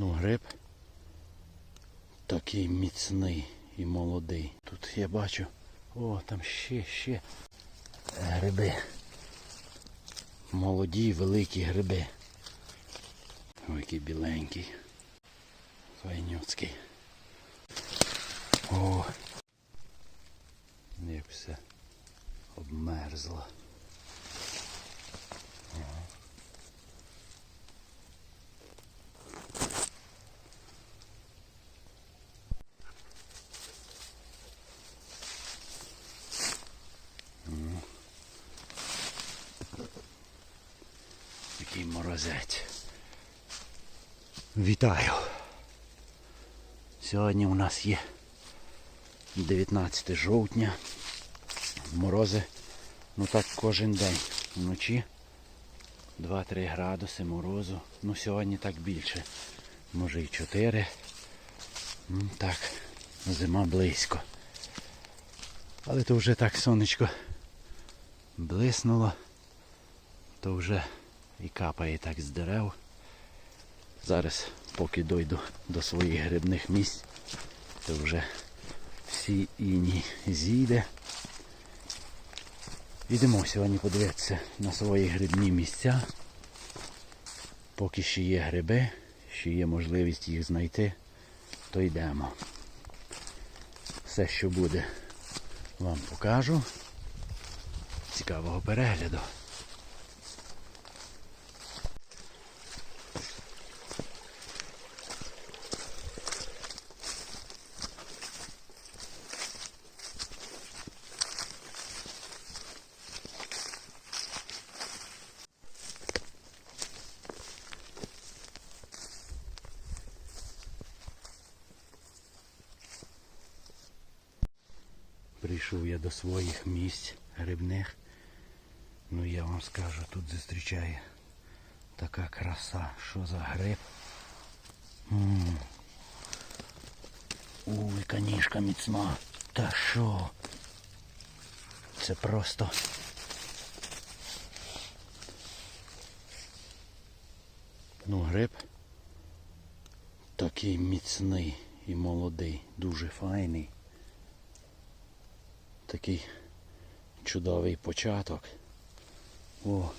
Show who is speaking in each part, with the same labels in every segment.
Speaker 1: Ну, гриб такий міцний і молодий. Тут я бачу. О, там ще, ще гриби. Молоді, великі гриби. Ой, який біленький. Файнюцький. О, як все обмерзло. Який морозець. Вітаю. Сьогодні у нас є 19 жовтня. Морози, ну так кожен день. Вночі 2-3 градуси морозу. Ну сьогодні так більше. Може і 4. Ну так, зима близько. Але то вже так сонечко блиснуло, то вже і капає так з дерев. Зараз, поки дойду до своїх грибних місць, то вже всі іні зійде. Йдемо сьогодні подивитися на свої грибні місця. Поки ще є гриби, ще є можливість їх знайти, то йдемо. Все, що буде, вам покажу. Цікавого перегляду. Прийшов я до своїх місць грибних. Ну я вам скажу, тут зустрічає така краса. Що за гриб? Ой, канішка міцна. Та що? Це просто. Ну, гриб такий міцний і молодий, дуже файний. Такий чудовий початок. О,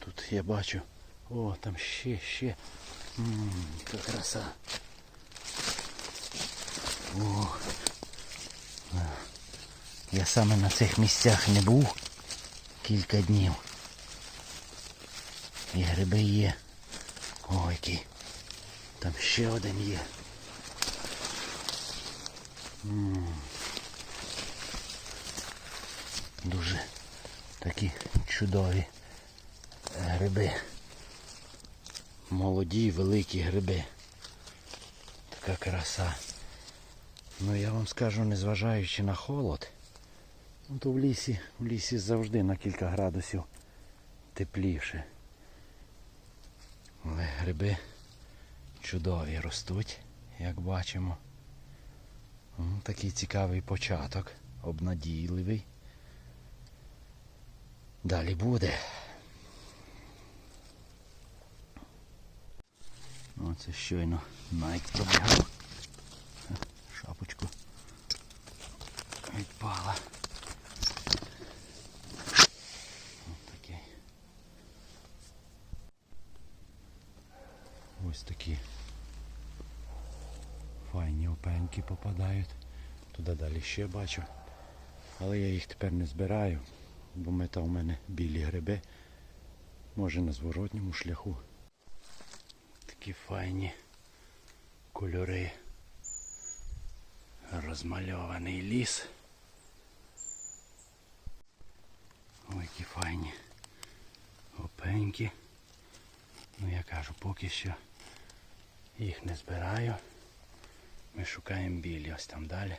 Speaker 1: тут я бачу. О, там ще, ще. Ммм, яка краса. О. Я саме на цих місцях не був кілька днів. І гриби є. Ой, які. Там ще один є. М. Дуже такі чудові гриби. Молоді, великі гриби. Така краса. Ну я вам скажу, незважаючи на холод, ну то в лісі, в лісі завжди на кілька градусів тепліше. Але гриби чудові ростуть, як бачимо. Ну, такий цікавий початок, обнадійливий. Далі буде. Оце щойно Найк пробігав. Шапочку відпала. Ось такий. Ось такі файні опеньки попадають. Туди далі ще бачу. Але я їх тепер не збираю, бо мета у мене білі гриби. Може на зворотньому шляху. Такі файні кольори. Розмальований ліс. Ой, які файні опеньки. Ну я кажу, поки що їх не збираю. Ми шукаємо білі ось там далі.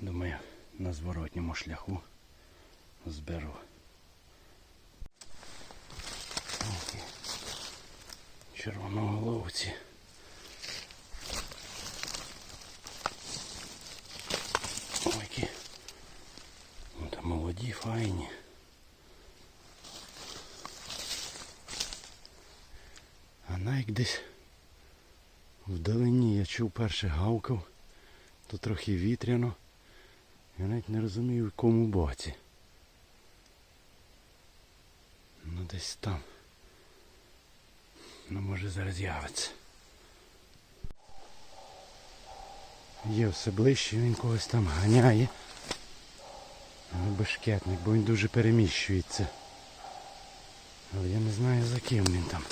Speaker 1: Думаю, на зворотньому шляху зберу. Червоноголовці. Ой, які. Ну, та молоді, файні. А найк десь Вдалині я чув перше гавкав, то трохи вітряно. Я навіть не розумію в якому боці. Ну десь там. Ну може зараз з'явиться. Є все ближче, він когось там ганяє. Бешкетник, бо він дуже переміщується. Але я не знаю за ким він там.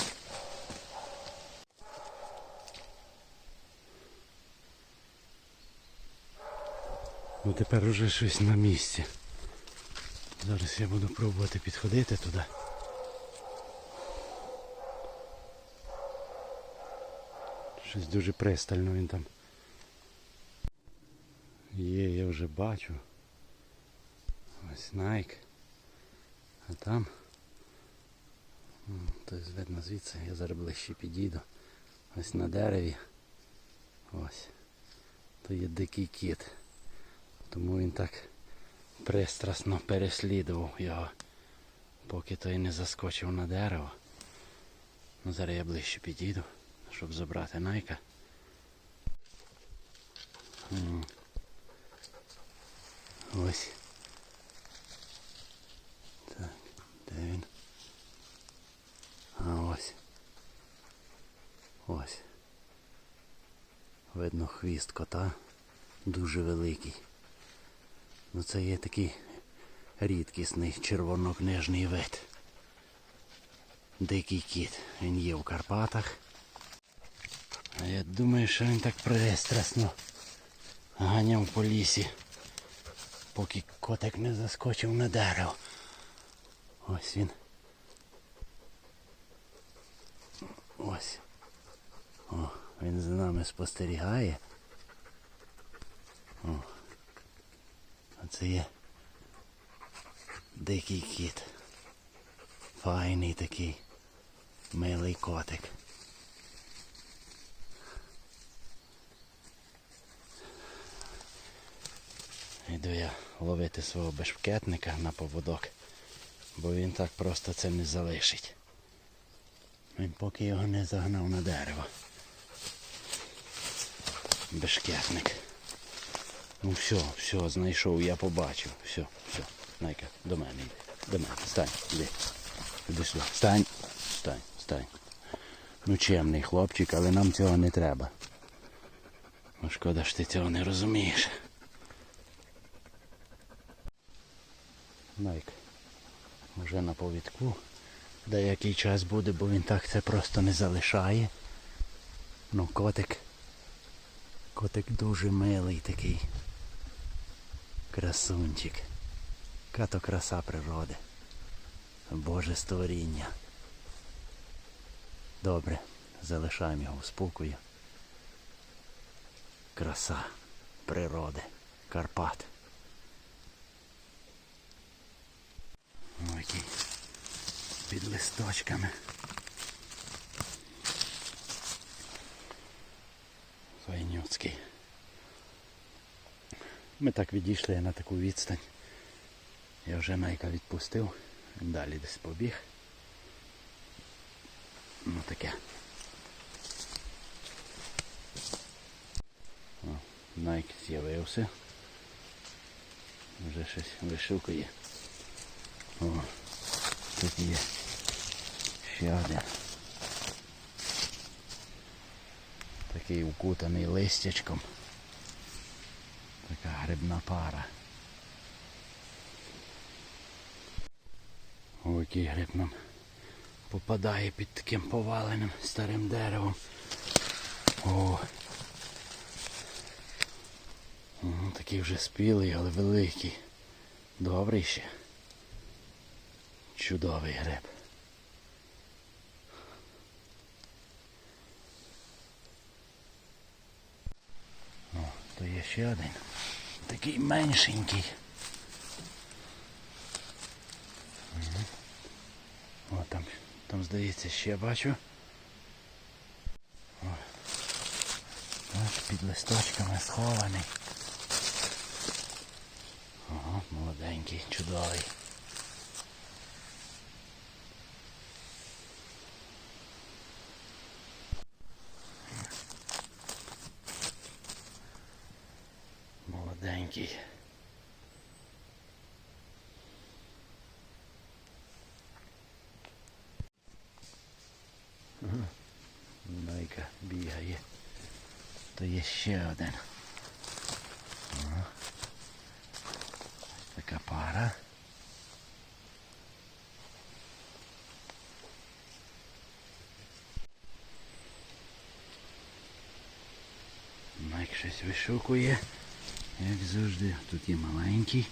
Speaker 1: Ну тепер уже щось на місці. Зараз я буду пробувати підходити туди. Щось дуже пристально він там. Є, я вже бачу. Ось Найк. А там. Тобто видно звідси, я зараз ближче підійду. Ось на дереві. Ось. То є дикий кіт. Тому він так пристрасно переслідував його, поки той не заскочив на дерево. Ну зараз я ближче підійду, щоб забрати найка. Ось. Так, де він? А ось. Ось. Видно хвіст кота дуже великий. Ну це є такий рідкісний червонокнижний вид. Дикий кіт. Він є в Карпатах. А я думаю, що він так пристрасно ганяв по лісі, поки котик не заскочив на дерево. Ось він. Ось. О, він за нами спостерігає. О. А це є дикий кіт. Файний такий. Милий котик. Йду я ловити свого бешкетника на поводок, бо він так просто це не залишить. Він поки його не загнав на дерево. Бешкетник. Ну все, все, знайшов, я побачив. Все, все. Найка, до мене йди. До мене. Стань, іди. Іди сюди. Стань. Стань, стань. Ну чемний хлопчик, але нам цього не треба. Ну шкода ж ти цього не розумієш. Найк. Вже на повідку. Деякий час буде, бо він так це просто не залишає. Ну котик. Котик дуже милий такий. Красунчик. Като краса природи. Боже створіння. Добре, залишаємо його в спокою. Краса природи. Карпат. Ой, який під листочками. Файнюцький. Ми так відійшли на таку відстань. Я вже найка відпустив, далі десь побіг. Ну таке. О, Найк з'явився. Вже щось вишукує. О, тут є ще один. Такий укутаний листячком. Така грибна пара. Ой, який гриб нам попадає під таким поваленим старим деревом. О! О такий вже спілий, але великий. Добрий ще. Чудовий гриб. О, то є ще один. Такий меншенький. О, там, там здається, ще бачу. О. Ось під листочками схований. Ага, молоденький, чудовий. Молоденький. Ага. Найка бігає. То є ще один. Ось Така пара. Майк щось вишукує, як завжди. Тут є маленький,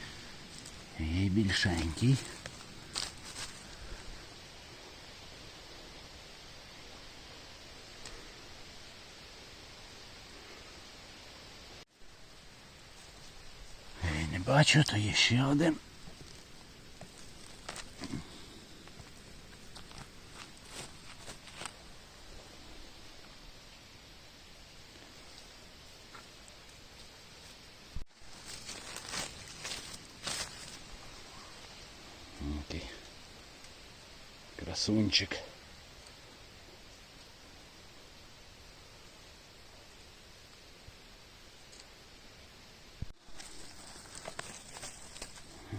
Speaker 1: є більшенький. Я не бачу, то є ще один. Окей. Красунчик.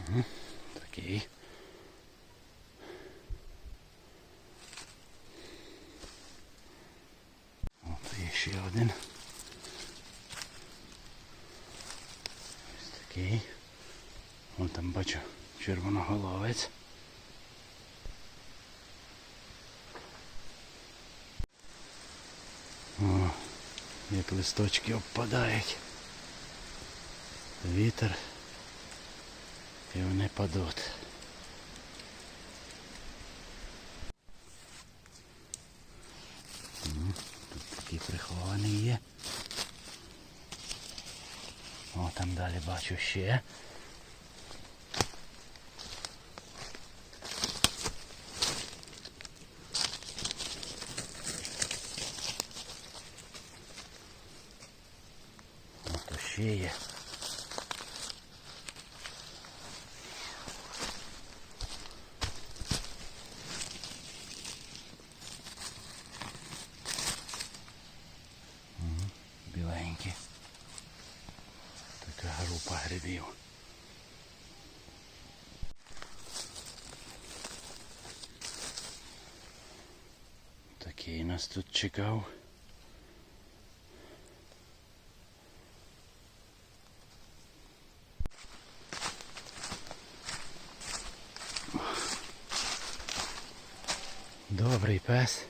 Speaker 1: Мгм, Такий. От є ще один. Ось такий. Вон там бачу червоноголовець. О, як листочки обпадають. Вітер. І вони падуть. Тут такий прихований є. О, там далі бачу ще. О, то ще є. Мгм, Біленькі. Така група грибів. Такий нас тут чекав. Добрий пес.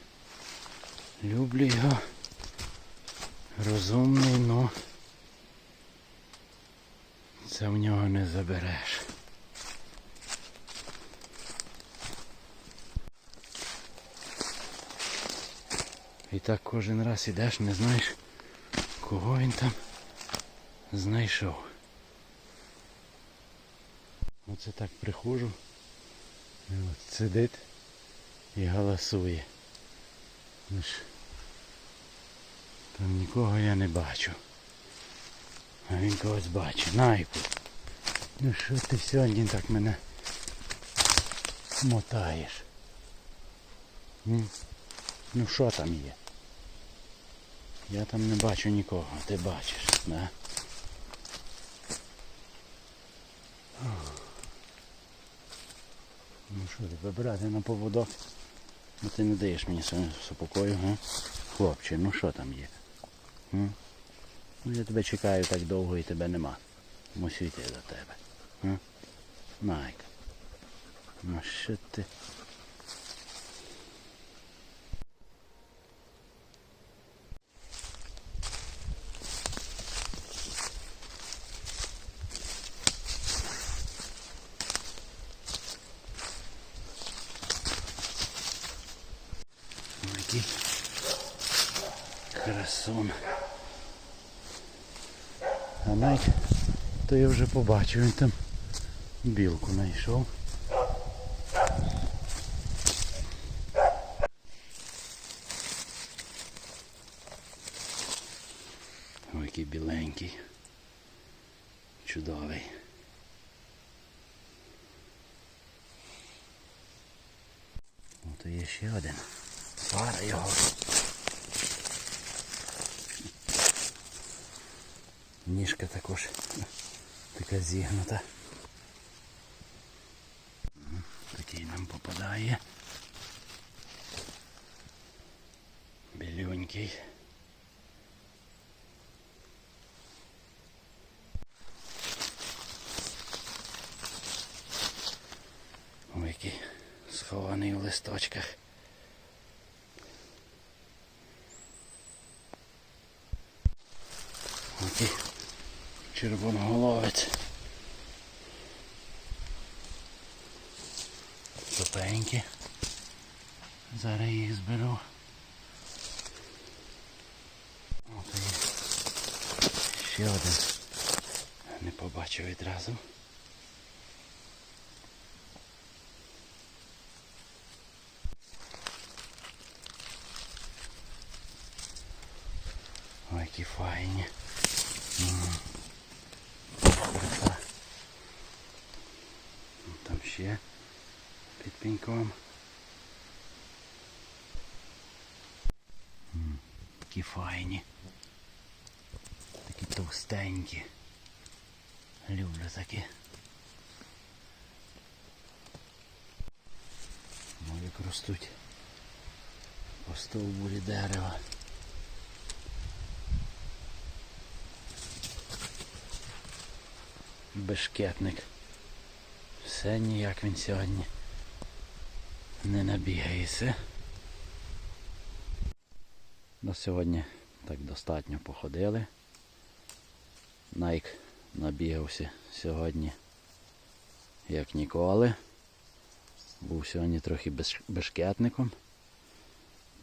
Speaker 1: Люблю його. Розумний, но це в нього не забереш. І так кожен раз ідеш, не знаєш, кого він там знайшов. Оце так приходжу. І от сидить і галасує. Ну Там нікого я не бачу. А він когось бачить. Найку. Ну що ти сьогодні так мене мотаєш? Ну що там є? Я там не бачу нікого, ти бачиш, да? Ну що тебе брати на поводок? Ну ти не даєш мені спокою, га? Хлопче, ну що там є? Га? Ну я тебе чекаю так довго і тебе нема. Мусю йти до тебе. Га? Найка. Ну що ти? Ой, Який красун. А Найк, то я вже побачив, він там білку знайшов. Ой, який біленький. Чудовий. Ото Ну, є ще один. Пара його. Ніжка також така зігнута. Такий нам попадає. Білюнький. Ой, який схований в листочках. Який червоноголовець. Тупенькі. Зараз їх зберу. От. Ще один. Не побачив відразу. Ой, які файні. М. Краса. Там ще під пеньком. М, Такі файні. Такі товстенькі. Люблю такі. Як ростуть по стовбурі дерева. Бешкетник. Все ніяк він сьогодні не набігається. На сьогодні так достатньо походили. Найк набігався сьогодні як ніколи. Був сьогодні трохи беш- бешкетником.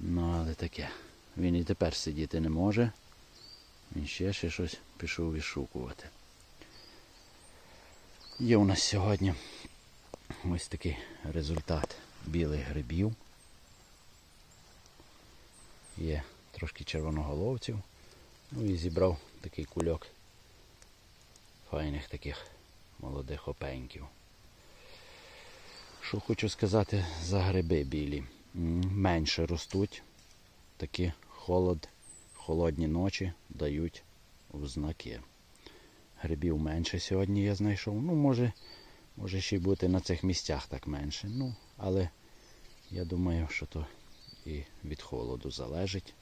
Speaker 1: Ну, але таке. Він і тепер сидіти не може. Він ще ще щось пішов відшукувати. Є у нас сьогодні ось такий результат білих грибів. Є трошки червоноголовців. Ну і зібрав такий кульок файних таких молодих опеньків. Що хочу сказати за гриби білі. Менше ростуть. Такі холод, холодні ночі дають в знаки. Грибів менше сьогодні я знайшов. Ну, може, може ще й бути на цих місцях так менше. Ну, але я думаю, що то і від холоду залежить.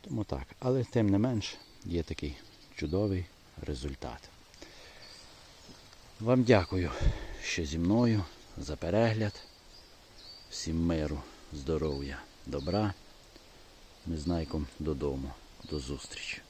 Speaker 1: Тому так. Але тим не менш є такий чудовий результат. Вам дякую, що зі мною за перегляд. Всім миру, здоров'я, добра. Ми з Найком додому. До зустрічі.